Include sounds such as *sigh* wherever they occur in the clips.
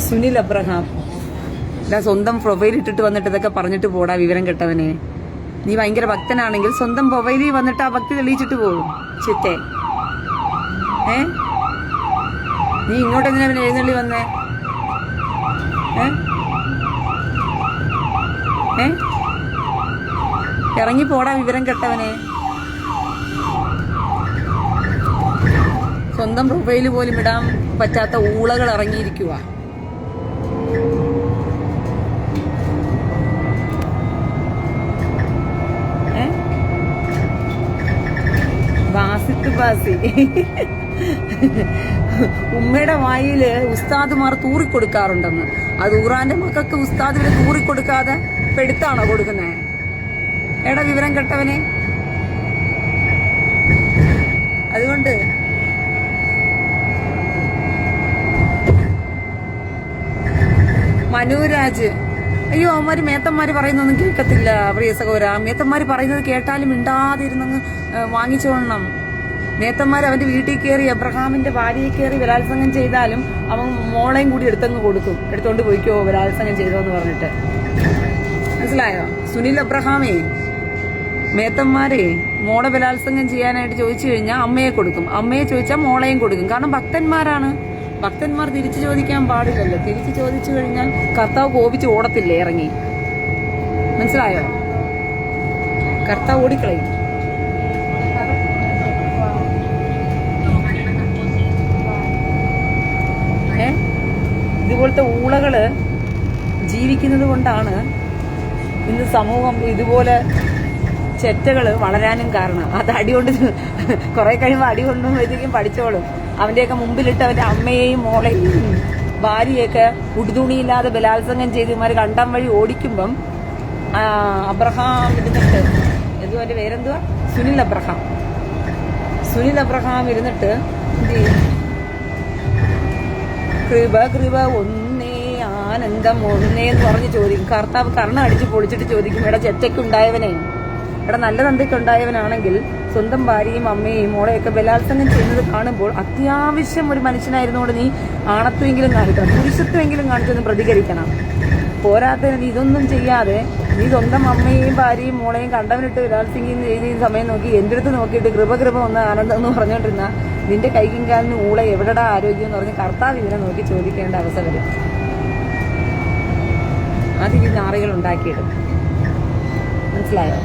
Sunil Abraham. ഞാൻ സ്വന്തം profile ഇട്ടിട്ട് വന്നിട്ട് ഇതൊക്കെ പറഞ്ഞിട്ട് പോടാ വിവരം കെട്ടവനെ. നീ ഭയങ്കര ഭക്തനാണെങ്കിൽ സ്വന്തം പ്രൊഫൈലിൽ വന്നിട്ട് ആ ഭക്തി തെളിയിച്ചിട്ട് പോകും. ചിറ്റേ. ഏ? നീ ഇങ്ങോട്ട് എന്തിനാ പിന്നെ എഴുന്നള്ളി വന്നേ? ഏ? ഇറങ്ങി പോടാ വിവരം കെട്ടവനെ. സ്വന്തം പ്രൊഫൈൽ പോലും ഇടാൻ പറ്റാത്ത ഊളകൾ ഇറങ്ങിയിരിക്കുക ബാസിത്ത് ബാസി ഉമ്മയുടെ വായിൽ തൂറി കൊടുക്കാറുണ്ടെന്ന് അത് ഊറാന്റെ മക്കൾക്ക് ഉസ്താദ് തൂറി കൊടുക്കാതെ പെടുത്താണോ കൊടുക്കുന്നേ? എടാ വിവരം കെട്ടവനെ. അതുകൊണ്ട് മനുരാജ് അയ്യോ അവന്മാര് മേത്തന്മാര് പറയുന്നൊന്നും കേൾക്കത്തില്ല പ്രിയ മേത്തന്മാര് പറയുന്നത് കേട്ടാലും ഇണ്ടാതിരുന്നങ്ങ് വാങ്ങിച്ചോളണം. മേത്തന്മാർ അവന്റെ വീട്ടിൽ കയറി എബ്രഹാമിന്റെ ഭാര്യയെ കയറി ബലാത്സംഗം ചെയ്താലും അവൻ മോളെയും കൂടി എടുത്തങ്ങ് കൊടുക്കും. എടുത്തോണ്ട് പോയിക്കോ ബലാത്സംഗം ചെയ്തോ എന്ന് പറഞ്ഞിട്ട്. മനസ്സിലായോ? സുനിൽ അബ്രഹാമേ മേത്തന്മാരെ മോളെ ബലാത്സംഗം ചെയ്യാനായിട്ട് ചോദിച്ചു കഴിഞ്ഞാൽ അമ്മയെ കൊടുക്കും. അമ്മയെ ചോദിച്ചാൽ മോളെയും കൊടുക്കും. കാരണം ഭക്തന്മാരാണ്. ഭക്തന്മാർ തിരിച്ചു ചോദിക്കാൻ പാടില്ലല്ലോ. തിരിച്ചു ചോദിച്ചു കഴിഞ്ഞാൽ കർത്താവ് കോപിച്ച് ഓടത്തില്ലേ ഇറങ്ങി? മനസ്സിലായോ? കർത്താവ് ഓടിക്കളയും ഏ ഇതുപോലത്തെ ഊളകൾ ജീവിക്കുന്നത് കൊണ്ടാണ് ഇന്ന് സമൂഹം ഇതുപോലെ ചെറ്റകൾ വളരാനും കാരണം. അത് അടികൊണ്ട് കുറെ കഴിയുമ്പോൾ അടി കൊണ്ടുമ്പോഴത്തേക്കും പഠിച്ചോളും. അവന്റെയൊക്കെ മുമ്പിലിട്ട് അവന്റെ അമ്മയെയും മോളെയും ഭാര്യയൊക്കെ ഉടുതുണിയില്ലാതെ ബലാത്സംഗം ചെയ്ത് ഇമാര് കണ്ടം വഴി ഓടിക്കുമ്പം അബ്രഹാം ഇരുന്നിട്ട് എന്റെ പേരെന്തുവാ? സുനിൽ അബ്രഹാം. സുനിൽ അബ്രഹാം ഇരുന്നിട്ട് എന്ത് ചെയ്യും? കൃപ കൃപ ഒന്നേ ആനന്ദം ഒന്നേ എന്ന് പറഞ്ഞ് ചോദിക്കും. കർത്താവ് കർണ അടിച്ച് പൊളിച്ചിട്ട് ചോദിക്കും എടാ ചെറ്റയ്ക്കുണ്ടായവനെ എടാ നല്ല തന്തയ്ക്കുണ്ടായവനാണെങ്കിൽ സ്വന്തം ഭാര്യയും അമ്മയും മോളെയൊക്കെ ബലാത്സംഗം ചെയ്യുന്നത് കാണുമ്പോൾ അത്യാവശ്യം ഒരു മനുഷ്യനായിരുന്നുകൊണ്ട് നീ ആണത്വമെങ്കിലും കാണിക്കണം പുരുഷത്വമെങ്കിലും കാണിച്ചൊന്ന് പ്രതികരിക്കണം. പോരാത്തതിന് നീ ഇതൊന്നും ചെയ്യാതെ നീ സ്വന്തം അമ്മയും ഭാര്യയും മോളെയും കണ്ടവനിട്ട് ബലാത്സംഗം ചെയ്ത് സമയം നോക്കി എന്റെ അടുത്ത് നോക്കിയിട്ട് കൃപ കൃപ ഒന്ന് ആനന്ദം എന്ന് പറഞ്ഞുകൊണ്ടിരുന്ന നിന്റെ കൈക്കും കാലിന് ഊള എവിടെടാ ആരോഗ്യം എന്ന് പറഞ്ഞ് കർത്താവ് ഇവരെ നോക്കി ചോദിക്കേണ്ട അവസ്ഥ വരും. അത് ഈ നാറികൾ ഉണ്ടാക്കിയിടും മനസ്സിലായോ?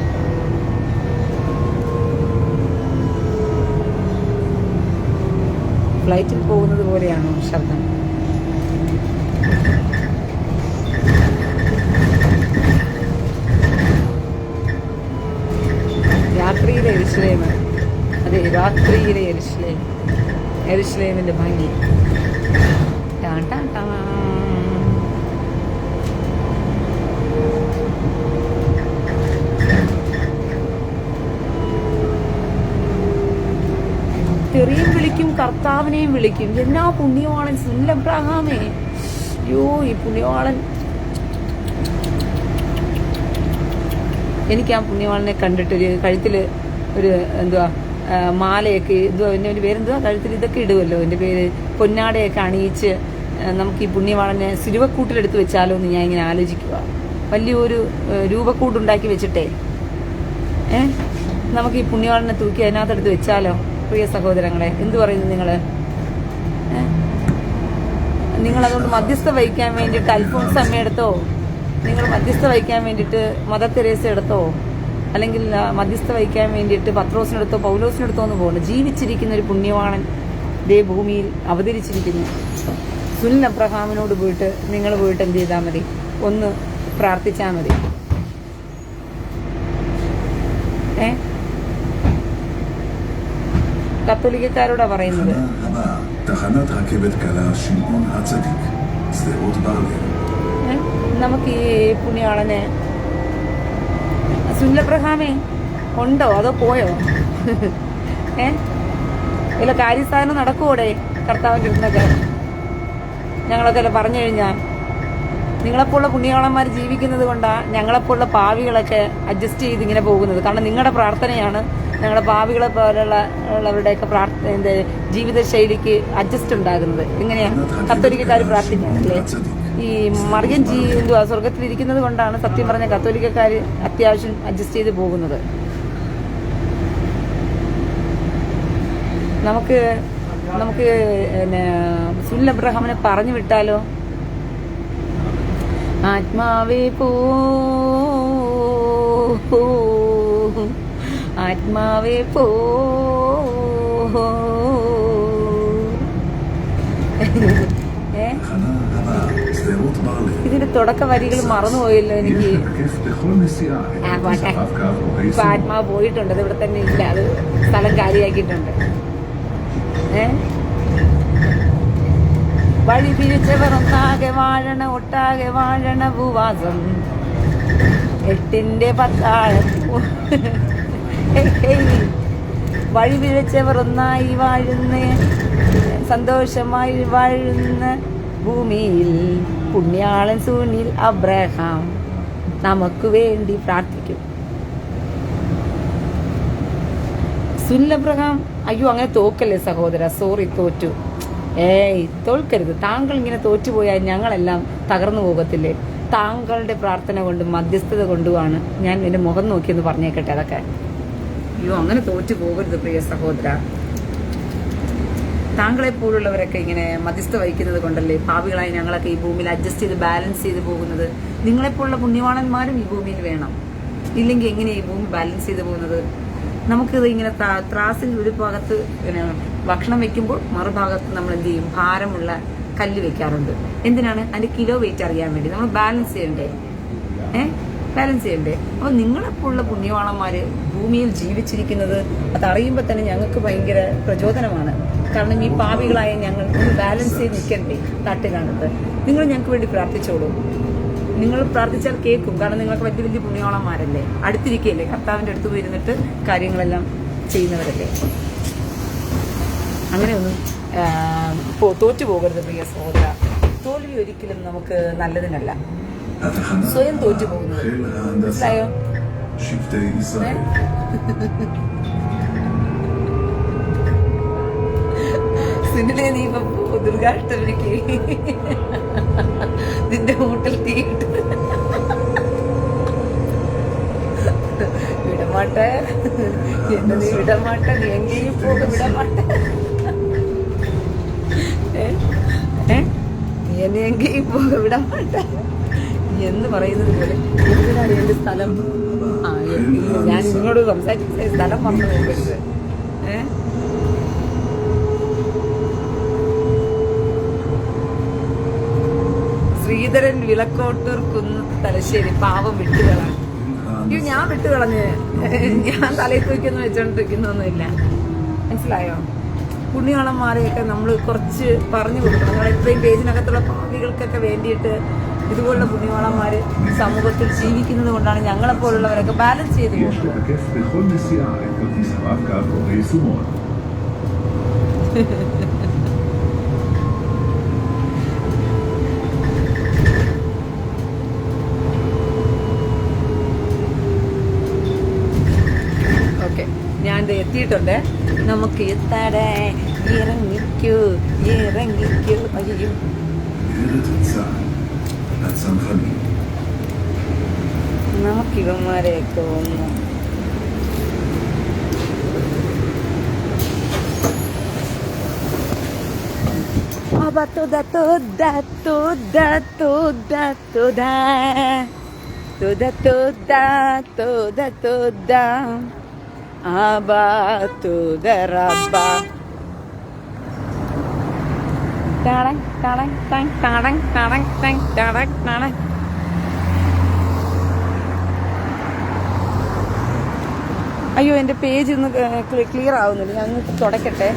ഫ്ലൈറ്റിൽ പോകുന്നത് പോലെയാണോ ശബ്ദം? രാത്രിയിലെ എരിശ്ലേമ് അതെ രാത്രിയിലെ എരിശ്ലേം എരിശ്ലേമിന്റെ ഭംഗി. ചെറിയും വിളിക്കും കർത്താവിനെയും വിളിക്കും. എന്നാ പുണ്യവാളൻ? സുല്ലബ്രഹാമേ അയ്യോ ഈ പുണ്യവാളൻ. എനിക്ക് ആ പുണ്യവാളനെ കണ്ടിട്ട് കഴുത്തിൽ ഒരു എന്തുവാ മാലയൊക്കെ ഇത് എന്റെ ഒരു പേരെന്തുവാ? കഴുത്തിൽ ഇതൊക്കെ ഇടുമല്ലോ എന്റെ പേര് പൊന്നാടയൊക്കെ അണിയിച്ച് നമുക്ക് ഈ പുണ്യവാളനെ സിരുവക്കൂട്ടിലെടുത്ത് വെച്ചാലോ എന്ന് ഞാൻ ഇങ്ങനെ ആലോചിക്കുക വലിയൊരു രൂപക്കൂട്ടുണ്ടാക്കി വെച്ചിട്ടേ. ഏ? നമുക്ക് ഈ പുണ്യവാളനെ തൂക്കി അതിനകത്തെടുത്ത് വെച്ചാലോ? പ്രിയ സഹോദരങ്ങളെ എന്തു പറയുന്നു നിങ്ങൾ നിങ്ങൾ അതുകൊണ്ട് മധ്യസ്ഥ വഹിക്കാൻ വേണ്ടിയിട്ട് അൽഫോൺസ് അമ്മയെടുത്തോ? നിങ്ങൾ മധ്യസ്ഥ വഹിക്കാൻ വേണ്ടിയിട്ട് മദർ തെരേസ എടുത്തോ? അല്ലെങ്കിൽ മധ്യസ്ഥ വഹിക്കാൻ വേണ്ടിയിട്ട് പത്രോസിനടുത്തോ പൗലോസിനടുത്തോ എന്ന് പോകുന്നു ജീവിച്ചിരിക്കുന്ന ഒരു പുണ്യവാണൻ ദേ ഭൂമിയിൽ അവതരിച്ചിരിക്കുന്നു. സുനിൽ അബ്രഹാമിനോട് പോയിട്ട് നിങ്ങൾ പോയിട്ട് എന്ത് ചെയ്താൽ മതി? ഒന്ന് പ്രാർത്ഥിച്ചാൽ മതി. ഏ? കത്തോലിക്കാരോടാ പറയുന്നത്? നമുക്ക് ഈ പുണ്യാളനെ സുല്ലബ്രഹാമേ ഉണ്ടോ? അതോ പോയോ? *laughs* ഏ? ഇല്ല കാര്യസ്ഥാനം നടക്കുവോടെ കർത്താവിന്റെ കിട്ടുന്നൊക്കെ ഞങ്ങളൊക്കെ അല്ല പറഞ്ഞു കഴിഞ്ഞാൽ നിങ്ങളെപ്പോലുള്ള പുണ്യകളന്മാർ ജീവിക്കുന്നത് കൊണ്ടാണ് ഞങ്ങളെപ്പോലുള്ള പാവികളൊക്കെ അഡ്ജസ്റ്റ് ചെയ്ത് ഇങ്ങനെ പോകുന്നത്. കാരണം നിങ്ങളുടെ പ്രാർത്ഥനയാണ് ഞങ്ങളുടെ പാവികളെ പോലുള്ള ഉള്ളവരുടെയൊക്കെ പ്രാർത്ഥന എന്താ ജീവിതശൈലിക്ക് അഡ്ജസ്റ്റ് ഉണ്ടാകുന്നത്. ഇങ്ങനെയാണ് പ്രാർത്ഥിക്കുന്നത് പ്രാർത്ഥിക്കുന്നില്ലേ? ഈ മറിയം ജീ ആ സ്വർഗത്തിലിരിക്കുന്നത് കൊണ്ടാണ് സത്യം പറഞ്ഞ കത്തോലിക്കക്കാർ അത്യാവശ്യം അഡ്ജസ്റ്റ് ചെയ്ത് പോകുന്നത് നമുക്ക് നമുക്ക് പിന്നെ സുനിൽ അബ്രഹാമിനെ പറഞ്ഞു വിട്ടാലോ ആത്മാവേ പോ ആത്മാവേ പോ Thank you. ഇതിന്റെ തുടക്ക വരികൾ മറന്നുപോയല്ലോ എനിക്ക്. ആ ഇപ്പൊ ആത്മാവ് പോയിട്ടുണ്ട്. ഇവിടെ തന്നെ ഇല്ല. അത് സ്ഥലം കാലിയാക്കിയിട്ടുണ്ട്. ഏഹ് വഴി പിരിച്ചവർ ഒന്നാകെ വാഴണ ഒട്ടാകെ വാഴണ ഭൂവാസം. എട്ടിന്റെ പത്താഴ. വഴി വിഴച്ചവർ ഒന്നായി വാഴുന്ന. സന്തോഷമായി വാഴുന്ന ഭൂമിയിൽ പുണ്യാളൻ സൂനിൽ അബ്രഹാം നമുക്ക് വേണ്ടി പ്രാർത്ഥിക്കും. സുനിൽ അബ്രഹാം അയ്യോ അങ്ങനെ തോക്കല്ലേ സഹോദര? സോറി തോറ്റു. ഏയ് തോൽക്കരുത്. താങ്കൾ ഇങ്ങനെ തോറ്റുപോയാൽ ഞങ്ങളെല്ലാം തകർന്നു പോകത്തില്ലേ? താങ്കളുടെ പ്രാർത്ഥന കൊണ്ടും മധ്യസ്ഥത കൊണ്ടുമാണ് ഞാൻ എന്റെ മുഖം നോക്കിയെന്ന് പറഞ്ഞേക്കട്ടെ അതൊക്കെ. അയ്യോ അങ്ങനെ തോറ്റു പോകരുത് പ്രിയ സഹോദര. താങ്കളെ പോലുള്ളവരൊക്കെ ഇങ്ങനെ മധ്യസ്ഥ വഹിക്കുന്നത് കൊണ്ടല്ലേ ഭാവികളായി ഞങ്ങളൊക്കെ ഈ ഭൂമിയിൽ അഡ്ജസ്റ്റ് ചെയ്ത് ബാലൻസ് ചെയ്ത് പോകുന്നത്? നിങ്ങളെപ്പോലുള്ള പുണ്യവാണന്മാരും ഈ ഭൂമിയിൽ വേണം. ഇല്ലെങ്കിൽ എങ്ങനെയാണ് ഈ ഭൂമി ബാലൻസ് ചെയ്ത് പോകുന്നത്? നമുക്കിത് ഇങ്ങനെ ത്രാസിൽ ഒരു ഭാഗത്ത് ഭക്ഷണം വെക്കുമ്പോൾ മറുഭാഗത്ത് നമ്മൾ എന്ത് ചെയ്യും? ഭാരമുള്ള കല്ല് വെക്കാറുണ്ട്. എന്തിനാണ്? അതിന്റെ കിലോ വെയിറ്റ് അറിയാൻ വേണ്ടി. നമ്മൾ ബാലൻസ് ചെയ്യണ്ടേ? ഏഹ് ബാലൻസ് ചെയ്യണ്ടേ? അപ്പോൾ നിങ്ങളെപ്പോഴുള്ള പുണ്യവാളന്മാര് ഭൂമിയിൽ ജീവിച്ചിരിക്കുന്നത് അതറിയുമ്പോ തന്നെ ഞങ്ങൾക്ക് ഭയങ്കര പ്രചോദനമാണ്. കാരണം ഈ പാവികളായ ഞങ്ങൾ ബാലൻസ് ചെയ്ത് നിൽക്കണ്ടേ തട്ടുകാണത്ത് നിങ്ങൾ ഞങ്ങൾക്ക് വേണ്ടി പ്രാർത്ഥിച്ചോളൂ. നിങ്ങൾ പ്രാർത്ഥിച്ചാൽ കേൾക്കും. കാരണം നിങ്ങൾക്ക് വലിയ വലിയ പുണ്യവാളന്മാരല്ലേ? അടുത്തിരിക്കുകയല്ലേ കർത്താവിന്റെ അടുത്ത് പോയിരുന്നിട്ട് കാര്യങ്ങളെല്ലാം ചെയ്യുന്നവരല്ലേ? അങ്ങനെയൊന്നും തോറ്റു പോകരുത് പ്രിയ സഹോദര. തോൽവി ഒരിക്കലും നമുക്ക് നല്ലതിനല്ല. സ്വയം തോറ്റു പോകുന്നത്. മനസ്സിലായോ? സുനിലെ നീ ഇപ്പൊ ദുർഗാഷ്ടമിക്ക് നിന്റെ വീട്ടിൽ തീയിട്ട് വിടമാട്ടെ. എന്നെ നീ വിടമാട്ടെ. നീ എങ്കിലും പോക വിടമാട്ടെ. നീ എന്നെ എങ്കിലും പോക വിടമാട്ടെ. എന്ന് പറയുന്നത് പോലെ എന്തിനാണ് സ്ഥലം? ഞാൻ നിങ്ങളോട് സംസാരിച്ച സ്ഥലം പറഞ്ഞു നോക്കരുത് ശ്രീധരൻ വിളക്കോട്ടൂർ കുന്ന് തലശ്ശേരി പാവം വിട്ടുകളാണ്. അയ്യോ ഞാൻ വിട്ടുകളഞ്ഞ്. ഞാൻ തലയിൽ തൂക്കിയൊന്നും വെച്ചോണ്ടിരിക്കുന്നൊന്നുമില്ല. മനസ്സിലായോ? പുണ്യാളന്മാരെയൊക്കെ നമ്മൾ കുറച്ച് പറഞ്ഞു കൊടുക്കണം. നമ്മൾ ഇത്രയും പേജിനകത്തുള്ള പാവികൾക്കൊക്കെ വേണ്ടിയിട്ട് ഇതുപോലുള്ള പുണ്യവാളന്മാർ സമൂഹത്തിൽ ജീവിക്കുന്നത് കൊണ്ടാണ് ഞങ്ങളെപ്പോലുള്ളവരൊക്കെ ബാലൻസ് ചെയ്ത് *laughs* ഞാൻ എത്തിയിട്ടുണ്ട്. നമുക്ക് ഇറങ്ങിക്കൂ ഇറങ്ങിക്കൂ. അയ്യോ. સંઘની નાખી અમારે તો Aba toda, toda, toda, toda, toda. Toda, toda, toda, toda. Aba toda, rabba. അയ്യോ എന്റെ പേജ് ഒന്ന് ക്ലിയർ ആവുന്നില്ല. ഞാൻ തുടക്കട്ടെ.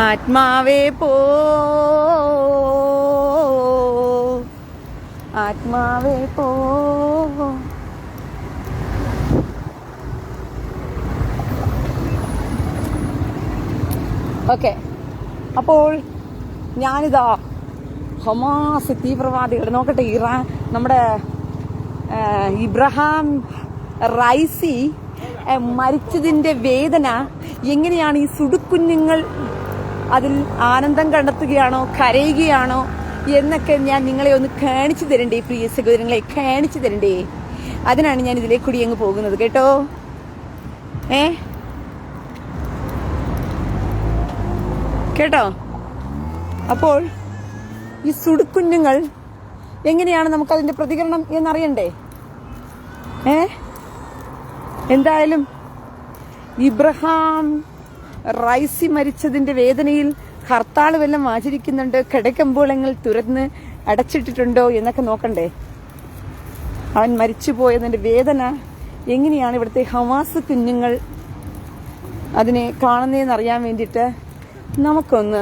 ആത്മാവേ പോ. ആത്മാവേ പോ. ഓക്കെ. അപ്പോൾ ഞാനിതാ ഹമാസ് തീവ്രവാദികൾ നോക്കട്ടെ ഇറാൻ നമ്മുടെ ഇബ്രഹാം റൈസി മരിച്ചതിന്റെ വേദന എങ്ങനെയാണ് ഈ സുടുക്കുഞ്ഞുങ്ങൾ അതിൽ ആനന്ദം കണ്ടെത്തുകയാണോ കരയുകയാണോ എന്നൊക്കെ ഞാൻ നിങ്ങളെ ഒന്ന് കാണിച്ചു തരണ്ടേ പ്രിയ സഹോദരങ്ങളെ കാണിച്ചു തരണ്ടേ. അതിനാണ് ഞാൻ ഇതിലേക്കൂടി അങ്ങ് പോകുന്നത് കേട്ടോ? ഏ? കേട്ടോ? അപ്പോൾ ഈ സുടുക്കുഞ്ഞുങ്ങൾ എങ്ങനെയാണ് നമുക്ക് അതിന്റെ പ്രതികരണം എന്നറിയണ്ടേ? ഏ? എന്തായാലും ഇബ്രഹാം റൈസി മരിച്ചതിന്റെ വേദനയിൽ ഹർത്താൾ വല്ലതും ആചരിക്കുന്നുണ്ട് കിടക്കമ്പോളങ്ങൾ തുറന്ന് അടച്ചിട്ടിട്ടുണ്ടോ എന്നൊക്കെ നോക്കണ്ടേ? അവൻ മരിച്ചു പോയതിന്റെ വേദന എങ്ങനെയാണ് ഇവിടുത്തെ ഹമാസ് കുഞ്ഞുങ്ങൾ അതിനെ കാണുന്നതെന്ന് അറിയാൻ വേണ്ടിയിട്ട് നമുക്കൊന്ന്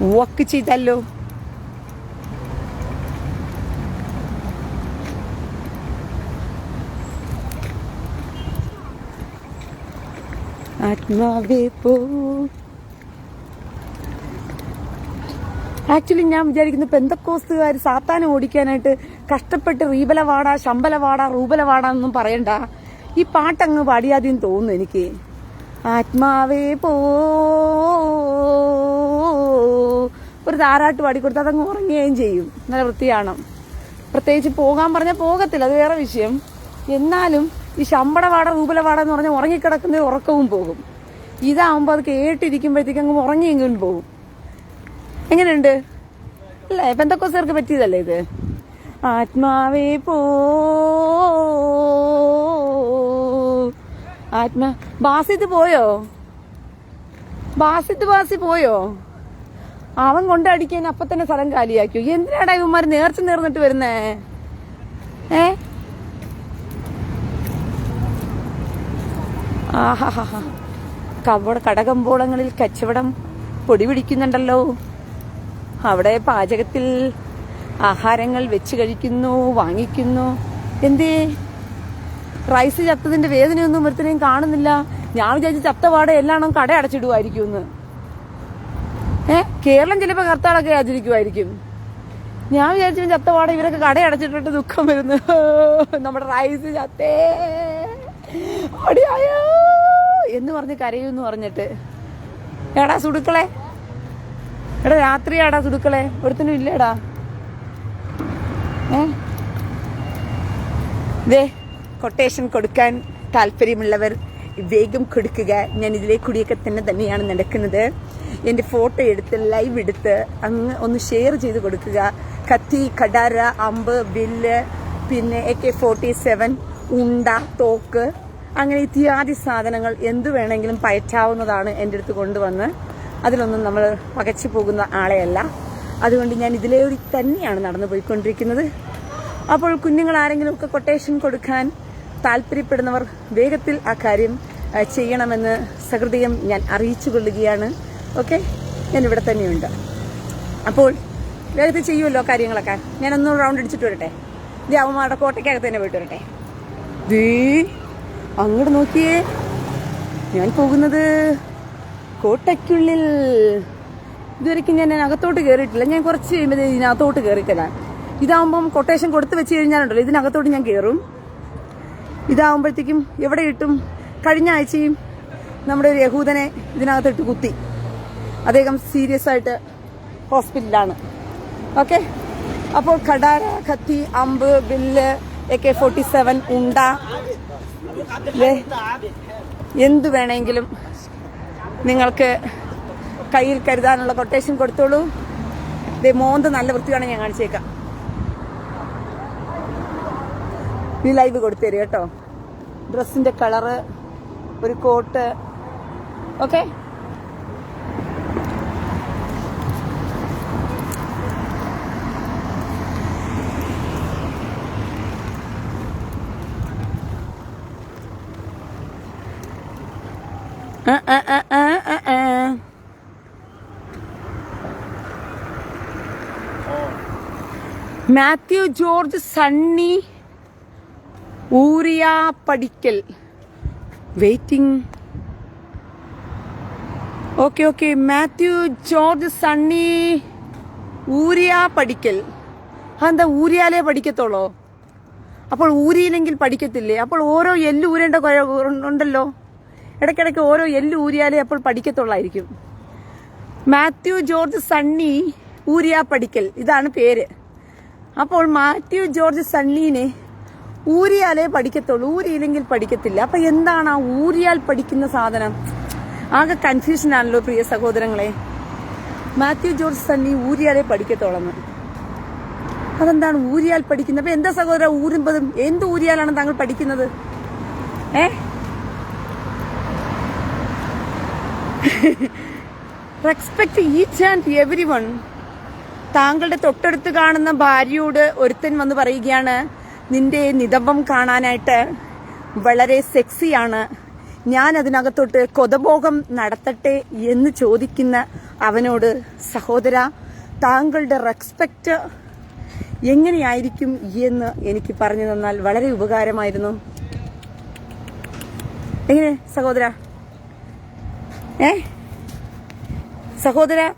വക്ക് ചെയ്തല്ലോ ആത്മാവേ പോ. ആക്ച്വലി ഞാൻ വിചാരിക്കുന്നു പെന്തക്കോസ്തുകാർ സാത്താനെ ഓടിക്കാനായിട്ട് കഷ്ടപ്പെട്ട് റീബല വാടാ ശമ്പല വാടാ റൂബല വാടാ എന്നൊന്നും പറയണ്ട. ഈ പാട്ടങ്ങ് പാടിയാദ്യം തോന്നുന്നു എനിക്ക്. ആത്മാവേ പോ. ഒരു താരാട്ട് പാടിക്കൊടുത്ത് അതങ്ങ് ഉറങ്ങുകയും ചെയ്യും. നല്ല വൃത്തിയാണ്. പ്രത്യേകിച്ച് പോകാൻ പറഞ്ഞാൽ പോകത്തില്ല അത് വേറെ വിഷയം. എന്നാലും ഈ ശമ്പടവാട വാട റൂബല വാട എന്ന് പറഞ്ഞാൽ ഉറങ്ങിക്കിടക്കുന്ന ഉറക്കവും പോകും. ഇതാവുമ്പോൾ അത് കേട്ടിരിക്കുമ്പോഴത്തേക്ക് അങ്ങ് ഉറങ്ങിയെങ്കിലും പോകും. എങ്ങനെയുണ്ട്? അല്ലേ സാർക്ക് പറ്റിയതല്ലേ ഇത്? ആത്മാവേ പോ. ആത്മാ. ബാസിത്ത് പോയോ? ബാസിത്ത് ബാസി പോയോ? അവൻ കൊണ്ടടിക്കാൻ അപ്പൊ തന്നെ സ്ഥലം കാലിയാക്കിയോ? എന്തിനാടാ ഇവന്മാർ നേർച്ച നേർന്നിട്ട് വരുന്നേ? ഏ? ആഹാഹാ കവട കടകമ്പോളങ്ങളിൽ കച്ചവടം പൊടി പിടിക്കുന്നുണ്ടല്ലോ. അവിടെ പാചകത്തിൽ ആഹാരങ്ങൾ വെച്ച് കഴിക്കുന്നു വാങ്ങിക്കുന്നു. എന്തേ? റൈസ് ചത്തതിന്റെ വേദനയൊന്നും ഒരുത്തനെയും കാണുന്നില്ല. ഞാൻ വിചാരിച്ച ചത്തപാടെ എല്ലാണോ കട അടച്ചിടുമായിരിക്കും ഏ? കേരളം ചിലപ്പോ കർത്താളൊക്കെ ആചരിക്കുമായിരിക്കും ഞാൻ വിചാരിച്ചു ചത്തപാടെ ഇവരൊക്കെ കട അടച്ചിട്ടിട്ട് ദുഃഖം വരുന്നു. നമ്മുടെ റൈസ് ചത്തേ. ഓടിയായോ എന്ന് പറഞ്ഞ് കരയൂന്ന് പറഞ്ഞിട്ട്. എടാ സുടുക്കളെ. എടാ രാത്രിയാടാ സുടുക്കളെ. ഒരുത്തിനും ഇല്ലേടാ. ഏ? ദേ കൊട്ടേഷൻ കൊടുക്കാൻ താല്പര്യമുള്ളവർ വേഗം കൊടുക്കുക. ഞാൻ ഇതിലെ കൂടിയൊക്കെ തന്നെ തന്നെയാണ് നടക്കുന്നത്. എന്റെ ഫോട്ടോ എടുത്ത് ലൈവ് എടുത്ത് അങ്ങ് ഒന്ന് ഷെയർ ചെയ്ത് കൊടുക്കുക. കത്തി കടാര അമ്പ് ബില്ല് പിന്നെ എ കെ ഫോർട്ടി സെവൻ ഉണ്ട തോക്ക് അങ്ങനെ ഇത്യാദി സാധനങ്ങൾ എന്തു വേണമെങ്കിലും പയറ്റാവുന്നതാണ് എന്റെ അടുത്ത് കൊണ്ടുവന്ന്. അതിലൊന്നും നമ്മൾ പകച്ചു പോകുന്ന ആളെയല്ല. അതുകൊണ്ട് ഞാൻ ഇതിലേ തന്നെയാണ് നടന്നു പോയിക്കൊണ്ടിരിക്കുന്നത് അപ്പോൾ കുഞ്ഞുങ്ങൾ ആരെങ്കിലും ഒക്കെ കൊട്ടേഷൻ കൊടുക്കാൻ താല്പര്യപ്പെടുന്നവർ വേഗത്തിൽ ആ കാര്യം ചെയ്യണമെന്ന് സഹൃദയം ഞാൻ അറിയിച്ചു കൊള്ളുകയാണ്. ഓക്കെ? ഞാൻ ഇവിടെ തന്നെയുണ്ട്. അപ്പോൾ വേഗത്തിൽ ചെയ്യുമല്ലോ കാര്യങ്ങളൊക്കെ. ഞാനൊന്ന് റൗണ്ട് അടിച്ചിട്ട് വരട്ടെ. ഇതേ അവന്മാരുടെ കോട്ടയ്ക്കകത്ത് തന്നെ പോയിട്ട് വരട്ടെ. ദേ അങ്ങോട്ട് നോക്കിയേ. ഞാൻ പോകുന്നത് കോട്ടയ്ക്കുള്ളിൽ. ഇതുവരെയ്ക്കും ഞാൻ അകത്തോട്ട് കയറിയിട്ടില്ല ഞാൻ കുറച്ച് കഴിയുമ്പോൾ ഇതിനകത്തോട്ട് കയറിക്കലാണ് ഇതാവുമ്പം കൊട്ടേഷൻ കൊടുത്ത് വെച്ച് കഴിഞ്ഞാലുണ്ടല്ലോ ഇതിനകത്തോട്ട് ഞാൻ കയറും ഇതാവുമ്പോഴത്തേക്കും എവിടെ ഇട്ടും കഴിഞ്ഞ ആഴ്ചയും നമ്മുടെ ഒരു യഹൂദനെ ഇതിനകത്തിട്ട് കുത്തി. അദ്ദേഹം സീരിയസ് ആയിട്ട് ഹോസ്പിറ്റലിലാണ് ഓക്കെ അപ്പോൾ കടാര കത്തി അമ്പ് ബില്ല് എ കെ ഫോർട്ടി സെവൻ ഉണ്ട എന്തു വേണമെങ്കിലും നിങ്ങൾക്ക് കയ്യിൽ കരുതാനുള്ള കൊട്ടേഷൻ കൊടുത്തോളൂ. മോന്ത് നല്ല വൃത്തിയാണ് ഞാൻ കാണിച്ചേക്കാം. ഈ ലൈവ് തരും കേട്ടോ. ഡ്രസ്സിന്റെ കളറ് ഒരു coat okay Mathew George Sunny. Ooriya Padikkal waiting okay okay Mathew George Sunny Ooriya Padikkal അതെന്താ ഊരിയാലേ പഠിക്കത്തുള്ളോ? അപ്പോൾ ഊരിയില്ലെങ്കിൽ പഠിക്കത്തില്ലേ? അപ്പോൾ ഓരോ എല്ല് ഊരേണ്ട ഉണ്ടല്ലോ? ഇടയ്ക്കിടയ്ക്ക് ഓരോ എല്ല് ഊരിയാലേ അപ്പോൾ പഠിക്കത്തുള്ളായിരിക്കും. മാത്യു ജോർജ് സണ്ണി ഊരിയാ പഠിക്കൽ ഇതാണ് പേര്. അപ്പോൾ മാത്യു ജോർജ് സണ്ണീനെ ഊരിയാലേ പഠിക്കത്തുള്ളൂ ഊരിയില്ലെങ്കിൽ പഠിക്കത്തില്ല. അപ്പൊ എന്താണ് ആ ഊരിയാൽ പഠിക്കുന്ന സാധനം? ആകെ കൺഫ്യൂഷൻ ആണല്ലോ പ്രിയ സഹോദരങ്ങളെ. മാത്യു ജോർജ് സണ്ണി ഊരിയാലെ പഠിക്കത്തോളന്ന്. അതെന്താണ് ഊരിയാൽ പഠിക്കുന്നത് അപ്പൊ എന്താ സഹോദര ഊരുമ്പതും എന്ത് ഊരിയാലാണ് താങ്കൾ പഠിക്കുന്നത്? ഏ? Respect each and every one താങ്കളുടെ തൊട്ടടുത്ത് കാണുന്ന ഭാര്യയോട് ഒരുത്തൻ വന്ന് പറയുകയാണ് നിന്റെ നിതംബം കാണാനായിട്ട് വളരെ സെക്സിയാണ്. ഞാൻ അതിനകത്തോട്ട് കൊതഭോഗം നടത്തട്ടെ എന്ന് ചോദിക്കുന്ന അവനോട് സഹോദര താങ്കളുടെ റെസ്പെക്റ്റ് എങ്ങനെയായിരിക്കും എന്ന് എനിക്ക് പറഞ്ഞു തന്നാൽ വളരെ ഉപകാരമായിരുന്നു. എങ്ങനെ സഹോദര? ഏ? സഹോദര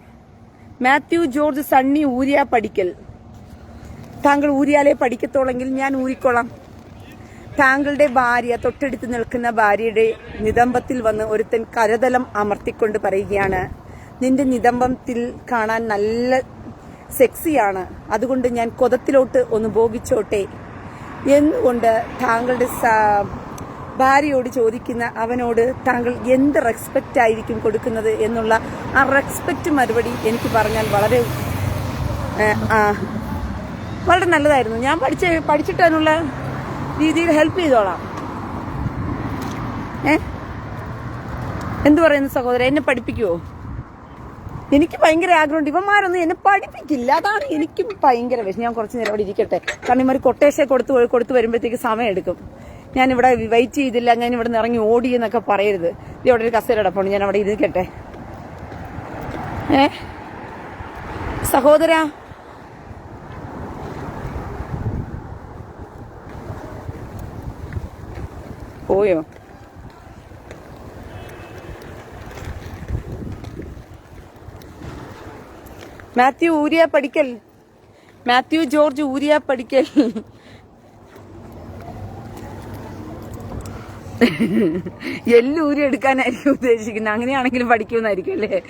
മാത്യു ജോർജ് സണ്ണി ഊരിയ പഠിക്കൽ. താങ്കൾ ഊരിയാലേ പഠിക്കത്തോളെങ്കിൽ ഞാൻ ഊരിക്കൊള്ളാം. താങ്കളുടെ ഭാര്യ തൊട്ടടുത്ത് നിൽക്കുന്ന ഭാര്യയുടെ നിതംബത്തിൽ വന്ന് ഒരുത്തൻ കരതലം അമർത്തിക്കൊണ്ട് പറയുകയാണ് നിന്റെ നിതംബത്തിൽ കാണാൻ നല്ല സെക്സിയാണ്. അതുകൊണ്ട് ഞാൻ കൊതത്തിലോട്ട് ഒന്ന് ഭോഗിച്ചോട്ടെ. എന്നുകൊണ്ട് താങ്കളുടെ ഭാര്യയോട് ചോദിക്കുന്ന അവനോട് താങ്കൾ എന്ത് റെസ്പെക്റ്റ് ആയിരിക്കും കൊടുക്കുന്നത് എന്നുള്ള ആ റെസ്പെക്റ്റ് മറുപടി എനിക്ക് പറഞ്ഞാൽ വളരെ വളരെ നല്ലതായിരുന്നു. ഞാൻ പഠിച്ച അതിനുള്ള രീതിയിൽ ഹെൽപ്പ് ചെയ്തോളാം. ഏ? എന്തു പറയുന്നു സഹോദരൻ? എന്നെ പഠിപ്പിക്കുവോ? എനിക്ക് ഭയങ്കര ആഗ്രഹമുണ്ട്. ഇവന്മാരൊന്നും എന്നെ പഠിപ്പിക്കില്ല. അതാണ് എനിക്ക് ഭയങ്കര വിഷയം ഞാൻ കുറച്ച് നേരം അവിടെ ഇരിക്കട്ടെ. കാരണം ഇവർ കൊട്ടേഷൻ കൊടുത്ത് കൊടുത്ത് വരുമ്പോഴത്തേക്ക് സമയം എടുക്കും. ഞാൻ ഇവിടെ വെയിറ്റ് ചെയ്തില്ല. ഞാൻ ഇവിടെ നിന്ന് ഇറങ്ങി ഓടി എന്നൊക്കെ പറയരുത്. ഇത് ഇവിടെ ഒരു കസേര അടപ്പുണ്ട് ഞാൻ അവിടെ ഇരിക്കട്ടെ. ഏ? സഹോദര പോയോ? മാത്യു ഊരിയ പഠിക്കൽ. മാത്യു ജോർജ് ഊരിയ പഠിക്കൽ. എല്ലാം ഊരി എടുക്കാനായിരിക്കും ഉദ്ദേശിക്കുന്നത്. അങ്ങനെയാണെങ്കിലും പഠിക്കുമെന്നായിരിക്കും അല്ലേ?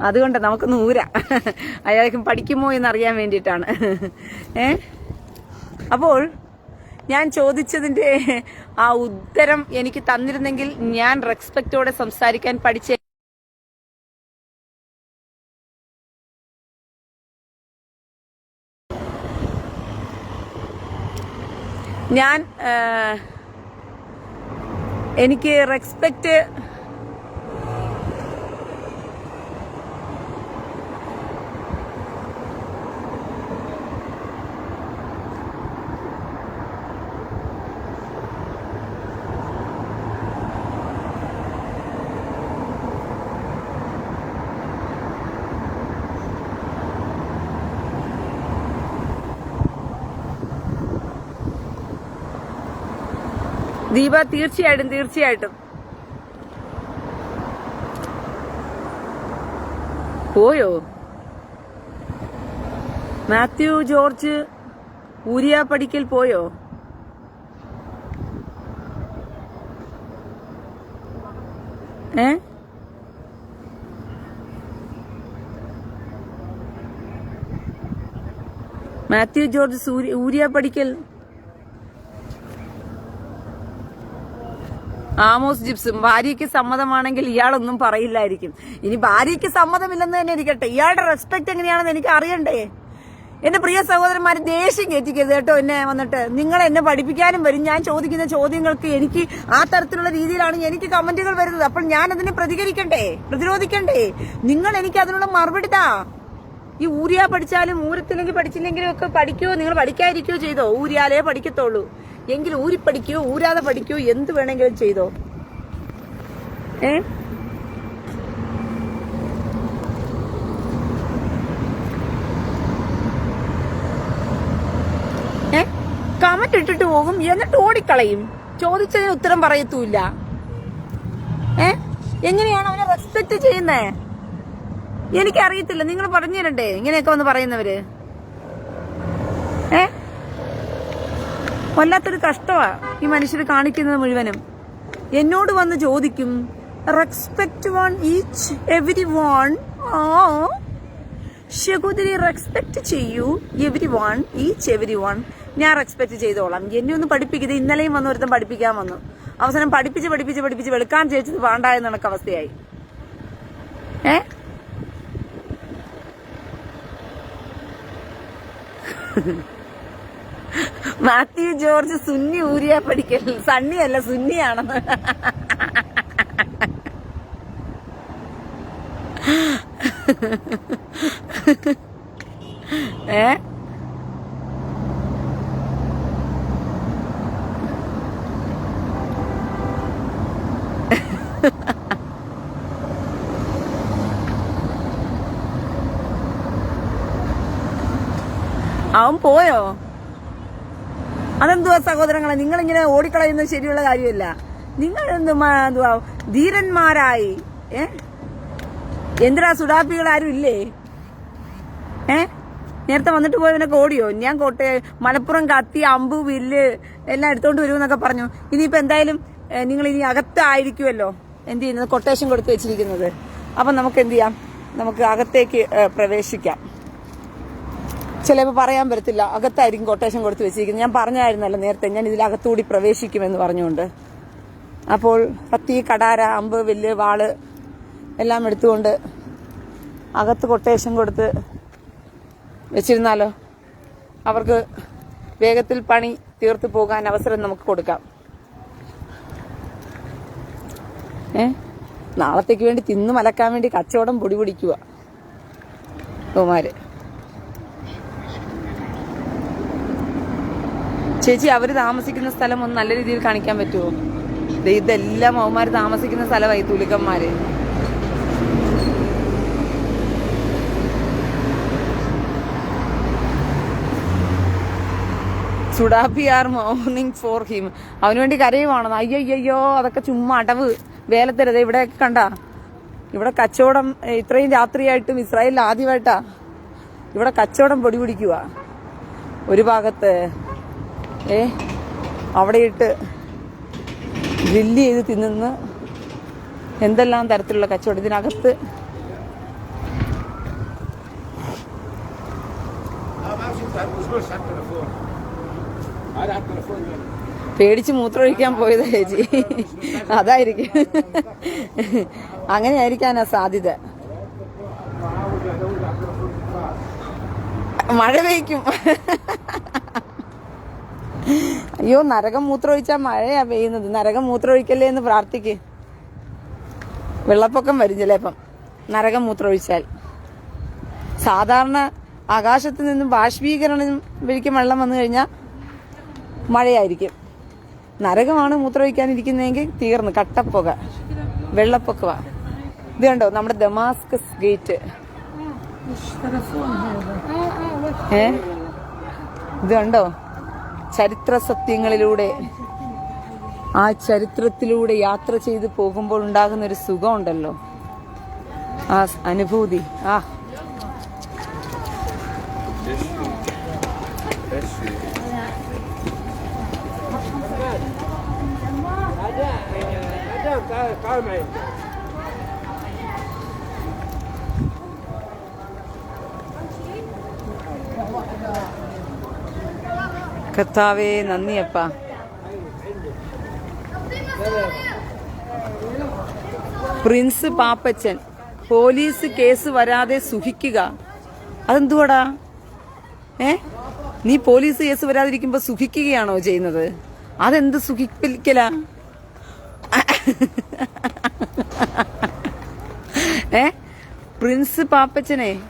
അതുകൊണ്ട് നമുക്കൊന്ന് ഊരാ. അയാൾക്കും പഠിക്കുമോ എന്നറിയാൻ വേണ്ടിയിട്ടാണ്. ഏ? അപ്പോൾ ഞാൻ ചോദിച്ചതിന്റെ ആ ഉത്തരം എനിക്ക് തന്നിരുന്നെങ്കിൽ ഞാൻ റെസ്പെക്റ്റോടെ സംസാരിക്കാൻ പഠിച്ച ഞാൻ എനിക്ക് റെസ്പെക്റ്റ് ദീപ തീർച്ചയായിട്ടും തീർച്ചയായിട്ടും. പോയോ? മാത്യു ജോർജ് ഊരിയ പഠിക്കൽ പോയോ? ഏ? മാത്യു ജോർജ് ഊരിയ പഠിക്കൽ ആമോസ് ജിപ്സും ഭാര്യയ്ക്ക് സമ്മതമാണെങ്കിൽ ഇയാളൊന്നും പറയില്ലായിരിക്കും. ഇനി ഭാര്യയ്ക്ക് സമ്മതമില്ലെന്ന് തന്നെ ഇരിക്കട്ടെ. ഇയാളുടെ റെസ്പെക്ട് എങ്ങനെയാണെന്ന് എനിക്ക് അറിയണ്ടേ? എന്റെ പ്രിയ സഹോദരന്മാർ ദേഷ്യം കയറ്റിക്കരുത് കേട്ടോ എന്നെ വന്നിട്ട്. നിങ്ങൾ എന്നെ പഠിപ്പിക്കാനും വരും. ഞാൻ ചോദിക്കുന്ന ചോദ്യങ്ങൾക്ക് എനിക്ക് ആ തരത്തിലുള്ള രീതിയിലാണ് എനിക്ക് കമന്റുകൾ വരുന്നത്. അപ്പോൾ ഞാൻ അതിനെ പ്രതികരിക്കണ്ടേ? പ്രതിരോധിക്കണ്ടേ? നിങ്ങൾ എനിക്ക് അതിനുള്ള മറുപടി താ. ഈ ഊരിയ പഠിച്ചാലും ഊരത്തില്ലെങ്കിൽ പഠിച്ചില്ലെങ്കിലും ഒക്കെ പഠിക്കുവോ? നിങ്ങൾ പഠിക്കാതിരിക്കുകയോ ചെയ്തോ? ഊരിയാലേ പഠിക്കത്തുള്ളൂ. എങ്കിൽ പഠിക്കോ ഊരാതെ പഠിക്കോ എന്ത് വേണമെങ്കിലും ചെയ്തോ. ഏ? കമന്റ് ഇട്ടിട്ട് പോകും എന്നിട്ട് ഓടിക്കളയും. ചോദിച്ചതിന് ഉത്തരം പറയത്തൂല്ല. ഏ? എങ്ങനെയാണ് അവനെ റെസ്പെക്ട് ചെയ്യുന്നേ? എനിക്കറിയത്തില്ല. നിങ്ങൾ പറഞ്ഞു തരണ്ടേ ഇങ്ങനെയൊക്കെ വന്ന് പറയുന്നവര്. വല്ലാത്തൊരു കഷ്ടമാണ് ഈ മനുഷ്യർ കാണിക്കുന്നത് മുഴുവനും. എന്നോട് വന്ന് ചോദിക്കും respect one each every one ശകുതിരി respect ചെയ്യൂ every one each every one ഞാൻ റെസ്പെക്ട് ചെയ്തോളാം. എന്നെ ഒന്ന് പഠിപ്പിക്കുന്നത് ഇന്നലെയും വന്ന് ഒരുത്തം പഠിപ്പിക്കാൻ വന്നു. അവസാനം പഠിപ്പിച്ച് പഠിപ്പിച്ച് പഠിപ്പിച്ച് വെളുക്കാൻ ചേച്ചത് വേണ്ടായ നിനക്ക് അവസ്ഥയായി. ഏ? *laughs* മാത്യു ജോർജ് സുന്നി ഊരിയ പഠിക്കൽ. സണ്ണി അല്ല സുന്നിയാണെന്ന്. ഏ? അവൻ പോയോ? അതെന്തുവാ സഹോദരങ്ങളെ? നിങ്ങൾ ഇങ്ങനെ ഓടിക്കളയുന്നത് ശരിയുള്ള കാര്യമല്ല. നിങ്ങൾ എന്തുവാ? ധീരന്മാരായി. ഏ? എന്തിനാ സുഡാപ്പികൾ ആരും ഇല്ലേ? ഏ? നേരത്തെ വന്നിട്ട് പോയവനൊക്കെ ഓടിയോ? ഞാൻ കോട്ടെ മലപ്പുറം കത്തി അമ്പ് വില്ല് എല്ലാം എടുത്തോണ്ട് വരുമെന്നൊക്കെ പറഞ്ഞു. ഇനിയിപ്പോ എന്തായാലും നിങ്ങൾ ഇനി അകത്തായിരിക്കുമല്ലോ എന്ത് ചെയ്യുന്നത്? കൊട്ടേഷൻ കൊടുത്ത് വെച്ചിരിക്കുന്നത്. അപ്പൊ നമുക്ക് എന്ത് ചെയ്യാം? നമുക്ക് അകത്തേക്ക് പ്രവേശിക്കാം. ചിലപ്പോൾ പറയാൻ പറ്റത്തില്ല. അകത്തായിരിക്കും കൊട്ടേഷൻ കൊടുത്ത് വെച്ചിരിക്കുന്നത്. ഞാൻ പറഞ്ഞായിരുന്നല്ലോ നേരത്തെ ഞാൻ ഇതിലകത്തുകൂടി പ്രവേശിക്കുമെന്ന് പറഞ്ഞുകൊണ്ട്. അപ്പോൾ പത്തി കടാര അമ്പ് വില്ല് വാൾ എല്ലാം എടുത്തുകൊണ്ട് അകത്ത് കൊട്ടേഷൻ കൊടുത്ത് വെച്ചിരുന്നാലോ? അവർക്ക് വേഗത്തിൽ പണി തീർത്തു പോകാൻ അവസരം നമുക്ക് കൊടുക്കാം. ഏ? നാളത്തേക്ക് വേണ്ടി തിന്നു മലക്കാൻ വേണ്ടി കച്ചവടം പൊടി പിടിക്കുക ചേച്ചി അവർ താമസിക്കുന്ന സ്ഥലം ഒന്ന് നല്ല രീതിയിൽ കാണിക്കാൻ പറ്റുമോ ഇതെല്ലാം അവന്മാർ താമസിക്കുന്ന സ്ഥലമായി തുലികന്മാര് സുഡാപ്പി ആർ മോർണിംഗ് ഫോർ ഹിം. അവന് വേണ്ടി കരയുവാണെന്ന് അയ്യോ അയ്യോ അതൊക്കെ ചുമ്മാ അടവ്. വേലത്തരുത് ഇവിടെയൊക്കെ കണ്ട? ഇവിടെ കച്ചവടം ഇത്രയും രാത്രിയായിട്ടും ഇസ്രായേലിൽ ആദ്യമായിട്ടാ. ഇവിടെ കച്ചവടം പൊടി പിടിക്കുക ഒരു ഭാഗത്ത് ഏ അവിടെ ഇട്ട് ഗ്രില്ല് ചെയ്ത് തിന്നുന്ന എന്തെല്ലാം തരത്തിലുള്ള കച്ചവടം? ഇതിനകത്ത് പേടിച്ച് മൂത്രമൊഴിക്കാൻ പോയതാ ചേച്ചി. അതായിരിക്കും. അങ്ങനെ ആയിരിക്കാനാ സാധ്യത. മഴ പെയ്ക്കും. അയ്യോ നരകം മൂത്രമൊഴിച്ചാൽ മഴയാ പെയ്യുന്നത് നരകം മൂത്രമൊഴിക്കല്ലേ എന്ന് പ്രാർത്ഥിക്ക് വെള്ളപ്പൊക്കം വരും ചിലപ്പം നരകം മൂത്രമൊഴിച്ചാൽ സാധാരണ ആകാശത്ത് നിന്നും ബാഷ്പീകരണം വഴിക്ക് വെള്ളം വന്നു കഴിഞ്ഞാൽ മഴയായിരിക്കും നരകമാണ് മൂത്രമൊഴിക്കാനിരിക്കുന്നതെങ്കിൽ തീർന്നു കട്ടപ്പുക വെള്ളപ്പൊക്കവാ ഇത് കണ്ടോ നമ്മുടെ ദമാസ്കസ് ഗേറ്റ് ഏ ഇത് കണ്ടോ ചരിത്ര സത്യങ്ങളിലൂടെ ആ ചരിത്രത്തിലൂടെ യാത്ര ചെയ്ത് പോകുമ്പോൾ ഉണ്ടാകുന്ന ഒരു സുഖമുണ്ടല്ലോ ആ അനുഭൂതി ആ കർത്താവേ നന്ദിയപ്പ. പ്രിൻസ് പാപ്പച്ചൻ പോലീസ് കേസ് വരാതെ സുഖിക്കുക. അതെന്തുവാടാ? ഏ? നീ പോലീസ് കേസ് വരാതിരിക്കുമ്പോ സുഖിക്കുകയാണോ ചെയ്യുന്നത്? അതെന്ത് സുഖിപ്പിക്കലാ? ഏ? പ്രിൻസ് പാപ്പച്ചനെ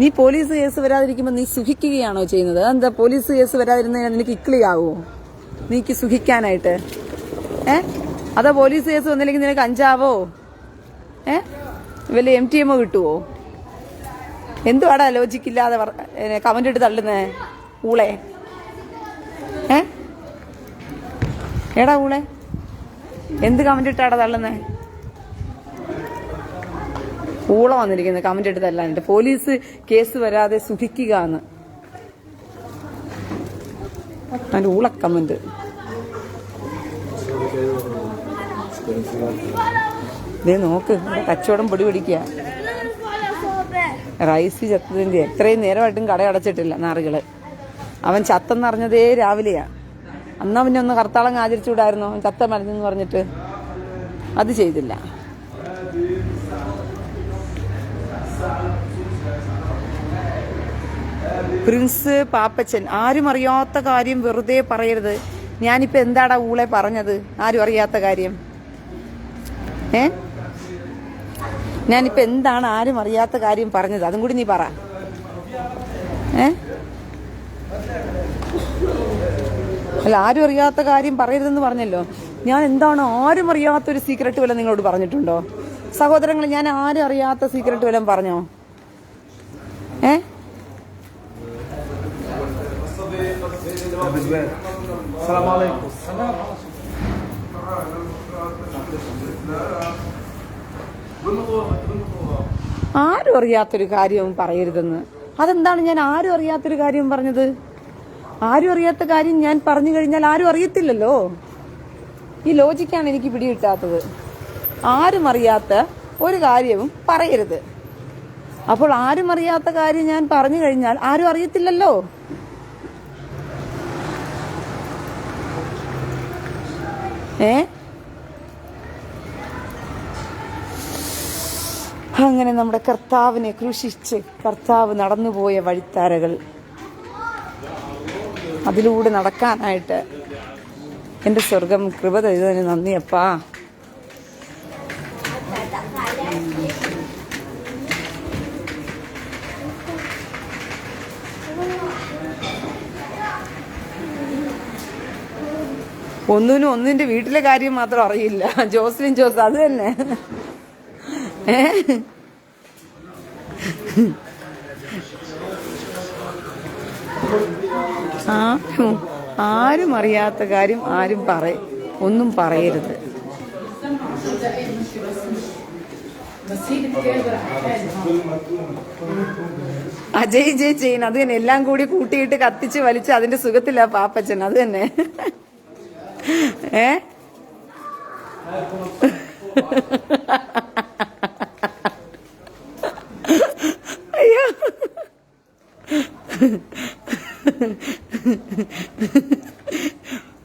നീ പോലീസ് കേസ് വരാതിരിക്കുമ്പോൾ നീ സുഖിക്കുകയാണോ ചെയ്യുന്നത്? അതെന്താ പോലീസ് കേസ് വരാതിരുന്നതിന് നിനക്ക് ഇക്ലിയാവോ നീക്ക് സുഖിക്കാനായിട്ട്. ഏ? അതോ പോലീസ് കേസ് വന്നില്ലെങ്കിൽ നിനക്ക് അഞ്ചാവോ? ഏ? വല്ല എം ടി എമ്മോ കിട്ടുവോ? എന്തുവാടാ ലോജിക്കില്ലാതെ കമന്റ് ഇട്ട് തള്ളുന്നേ? ഊളെ. ഏ? എടാ ഊളെ. എന്ത് കമന്റ് ഇട്ടാടാ തള്ളുന്നേ? ഊള വന്നിരിക്കുന്നത്. കമന്റ് എടുത്ത് തല്ലാനിട്ട് പോലീസ് കേസ് വരാതെ സുഖിക്കുക എന്ന്. അതിന്റെ ഊള കമന്റ് ദേ നോക്ക് കച്ചവടം പൊടി പിടിക്കുക. റൈസ് ചത്തതിന്റെ എത്രയും നേരമായിട്ടും കട അടച്ചിട്ടില്ല നാറുകൾ. അവൻ ചത്തെന്നറിഞ്ഞതേ രാവിലെയാ. അന്നാ പിന്നെ ഒന്ന് കർത്താളം ആചരിച്ചുകൂടായിരുന്നോ? ചത്ത മരുന്നെന്ന് പറഞ്ഞിട്ട്. അത് ചെയ്തില്ല. പ്രിൻസ് പാപ്പച്ചൻ. ആരും അറിയാത്ത കാര്യം വെറുതെ പറയരുത്. ഞാനിപ്പോൾ എന്താടാ ഊളെ പറഞ്ഞത്? ആരും അറിയാത്ത കാര്യം. ഏ? ഞാനിപ്പോൾ എന്താണ് ആരും അറിയാത്ത കാര്യം പറഞ്ഞത്? അതും കൂടി നീ പറ. ഏ? അല്ല ആരും അറിയാത്ത കാര്യം പറയരുതെന്ന് പറഞ്ഞല്ലോ. ഞാൻ എന്താണ് ആരും അറിയാത്ത ഒരു സീക്രട്ട് വല്ലതും നിങ്ങളോട് പറഞ്ഞിട്ടുണ്ടോ? സഹോദരങ്ങൾ ഞാൻ ആരും അറിയാത്ത സീക്രട്ട് വല്ലതും പറഞ്ഞോ? ഏ السلام عليكم ആരും അറിയാത്തൊരു കാര്യവും പറയരുതെന്ന് അതെന്താണ് ഞാൻ ആരും അറിയാത്തൊരു കാര്യം പറഞ്ഞത് ആരും അറിയാത്ത കാര്യം ഞാൻ പറഞ്ഞു കഴിഞ്ഞാൽ ആരും അറിയത്തില്ലല്ലോ ഈ ലോജിക്കാണ് എനിക്ക് പിടികിട്ടാത്തത് ആരും അറിയാത്ത ഒരു കാര്യവും പറയരുത് അപ്പോൾ ആരും അറിയാത്ത കാര്യം ഞാൻ പറഞ്ഞു കഴിഞ്ഞാൽ ആരും അറിയത്തില്ലല്ലോ ഏ? അങ്ങനെ നമ്മുടെ കർത്താവിനെ ക്രൂശിച്ച് കർത്താവ് നടന്നുപോയ വഴിത്താരകൾ. അതിലൂടെ നടക്കാനായിട്ട് എന്റെ സ്വർഗം കൃപ തരുന്നതിന് നന്ദിയപ്പാ. ഒന്നിനും ഒന്നിന്റെ വീട്ടിലെ കാര്യം മാത്രം അറിയില്ല. ജോസ്ലിൻ ജോസ് അത് തന്നെ. ആരും ആരും അറിയാത്ത കാര്യം ആരും പറ ഒന്നും പറയരുത്. അജയ് ജയ് ചെയിൻ അത് തന്നെ. എല്ലാം കൂടി കൂട്ടിയിട്ട് കത്തിച്ച് വലിച്ച് അതിന്റെ സുഖത്തില്ല പാപ്പച്ചൻ. അത് തന്നെ. ഏ? അയ്യോ.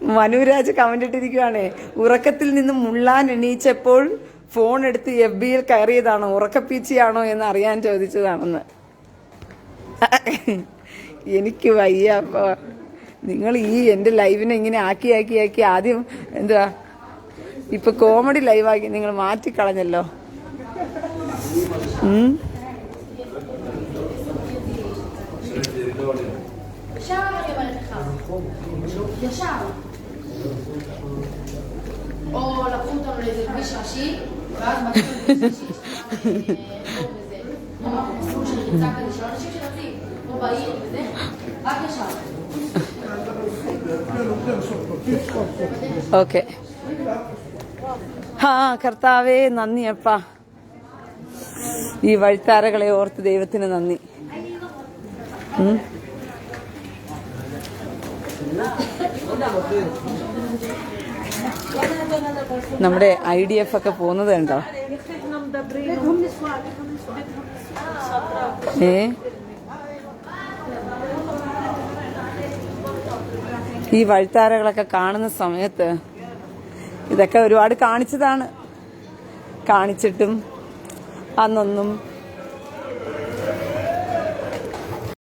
മനുരാജ് കമന്റ് ഇട്ടിരിക്കുവാണേ. ഉറക്കത്തിൽ നിന്ന് മുള്ളാൻ എണീച്ചപ്പോൾ ഫോൺ എടുത്ത് എഫ് ബിയിൽ കയറിയതാണോ? ഉറക്കപ്പീച്ചിയാണോ എന്ന് അറിയാൻ ചോദിച്ചതാണെന്ന്. എനിക്ക് വയ്യ അപ്പൊ. നിങ്ങൾ ഈ എന്റെ ലൈവിനെ ഇങ്ങനെ ആക്കി ആക്കി ആക്കി ആദ്യം എന്തുവാ ഇപ്പൊ കോമഡി ലൈവാക്കി നിങ്ങൾ മാറ്റിക്കളഞ്ഞല്ലോ ഉം ישר אני אומרת לך. ישר. או לקחו אותנו לאיזה כביש ראשי, ואז מצאו כביש ראשי. ממש מסלול של ריצה כזה, של אנשים שרצים, פה בעיר וזה, רק ישר. ഓക്കെ. ആ കർത്താവേ നന്ദിയപ്പാ ഈ വഴിത്താരകളെ ഓർത്ത് ദൈവത്തിന് നന്ദി. നമ്മുടെ ഐ ഡി എഫ് ഒക്കെ പോകുന്നത് കണ്ടോ? ഏ? ഈ വഴിത്താരകളൊക്കെ കാണുന്ന സമയത്ത് ഇതൊക്കെ ഒരുപാട് കാണിച്ചതാണ്. കാണിച്ചിട്ടും അന്നൊന്നും